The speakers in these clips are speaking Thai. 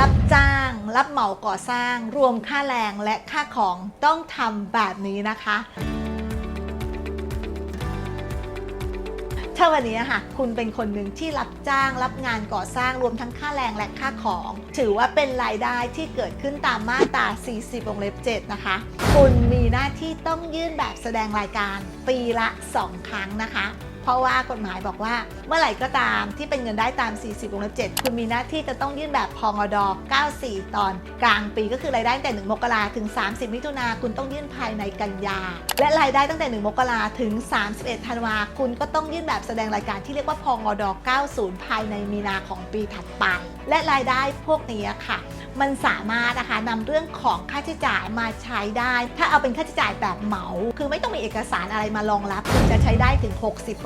รับจ้าง รับเหมาก่อสร้าง รวมค่าแรงและค่าของต้องทำแบบนี้นะคะ ถ้าวันนี้ค่ะคุณเป็นคนหนึ่งที่รับจ้าง รับงานก่อสร้างรวมทั้งค่าแรงและค่าของ ถือว่าเป็นรายได้ที่เกิดขึ้นตามมาตรา 40วงเล็บ 7 นะคะ คุณมีหน้าที่ต้องยื่นแบบแสดงรายการปีละ 2 ครั้งนะคะ ราะว่ากฎหมายบอกว่า เมื่อไหร่ก็ตามที่เป็นเงินได้ตาม 40วงเล็บ7คุณมีหน้าที่จะต้องยื่นแบบพองอด94 ตอนกลางปีก็คือรายได้ตั้งแต่ 1 มกราถึง 30 มิถุนาคุณต้องยื่นภายในกันยา และรายได้ตั้งแต่ 1 มกราถึง 31 ธันวาคุณก็ต้องยื่นแบบแสดงรายการที่เรียกว่าพองอด90 ภายในมีนาของปีถัดไป และรายได้พวกนี้ค่ะ มันสามารถนะคะนำเรื่องของค่าใช้จ่ายมาใช้ได้ ถ้าเอาเป็นค่าใช้จ่ายแบบเหมา คือไม่ต้องมีเอกสารอะไรมารองรับคุณจะใช้ได้ถึง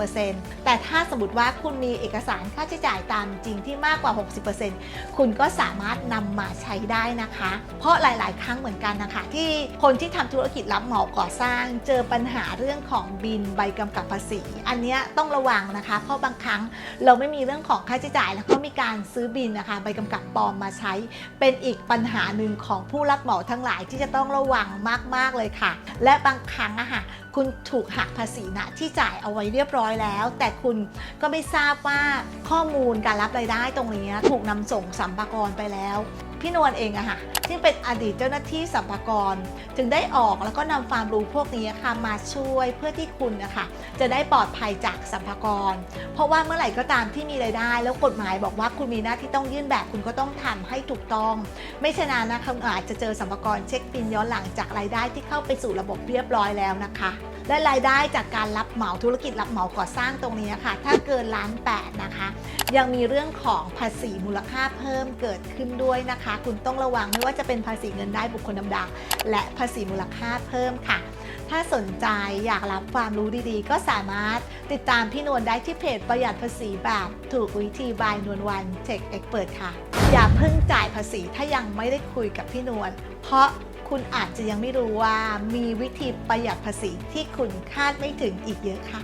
60%แต่ถ้าสมมติว่าคุณมีเอกสารค่าใช้จ่ายตามจริงที่มากกว่า 60%คุณก็สามารถนำมาใช้ได้นะคะ เพราะหลาย ๆ ครั้งเหมือนกันนะคะ ที่คนที่ทำธุรกิจรับเหมาก่อสร้าง เจอปัญหาเรื่องของบินใบกำกับภาษี อันนี้ต้องระวังนะคะ เพราะบางครั้งเราไม่มีเรื่องของค่าใช้จ่าย แล้วก็มีการซื้อบินนะคะ ใบกำกับปลอมมาใช้เป็นอีกปัญหาหนึ่งของผู้รับเหมาทั้งหลายที่จะต้องระวังมาก ๆ เลยค่ะ และบางครั้งอะค่ะคุณถูกหักภาษีนะที่จ่ายเอาไว้เรียบร้อยแล้ว แต่คุณก็ไม่ทราบว่าข้อมูลการรับรายได้ตรงนี้ ถูกนำส่งสัมภากรไปแล้ว พี่นวลเองอะค่ะที่งเป็นอดีตเจ้าหน้าที่สัมภากรจึงได้ออกแล้วก็นำความรู้พวกนี้ค่ะมาช่วยเพื่อที่คุณนะคะจะได้ปลอดภัยจากสัมภากร เพราะว่าเมื่อไหร่ก็ตามที่มีรายได้ แล้วกฎหมายบอกว่าคุณมีหน้าที่ต้องยื่นแบบคุณก็ต้องทำให้ถูกต้อง ไม่ฉะนั้นนะคะอาจจะเจอสัมภากรเช็คบินย้อนหลังจากรายได้ที่เข้าไปสู่ระบบเรียบร้อยแล้วนะคะและรายได้จากการรับเหมาธุรกิจรับเหมาก่อสร้างตรงนี้ค่ะถ้าเกินล้านแปดนะคะ ยังมีเรื่องของภาษีมูลค่าเพิ่มเกิดขึ้นด้วยนะคะ คุณต้องระวังไม่ว่าจะเป็นภาษีเงินได้บุคคลธรรมดาและภาษีมูลค่าเพิ่มค่ะ ถ้าสนใจอยากรับความรู้ดีๆ ก็สามารถติดตามพี่นวลได้ที่เพจประหยัดภาษีแบบถูกวิธีบายนวลวันเทคเอ็กเปิดค่ะ อย่าเพิ่งจ่ายภาษีถ้ายังไม่ได้คุยกับพี่นวลเพราะ คุณอาจจะยังไม่รู้ว่ามีวิธีประหยัดภาษีที่คุณคาดไม่ถึงอีกเยอะค่ะ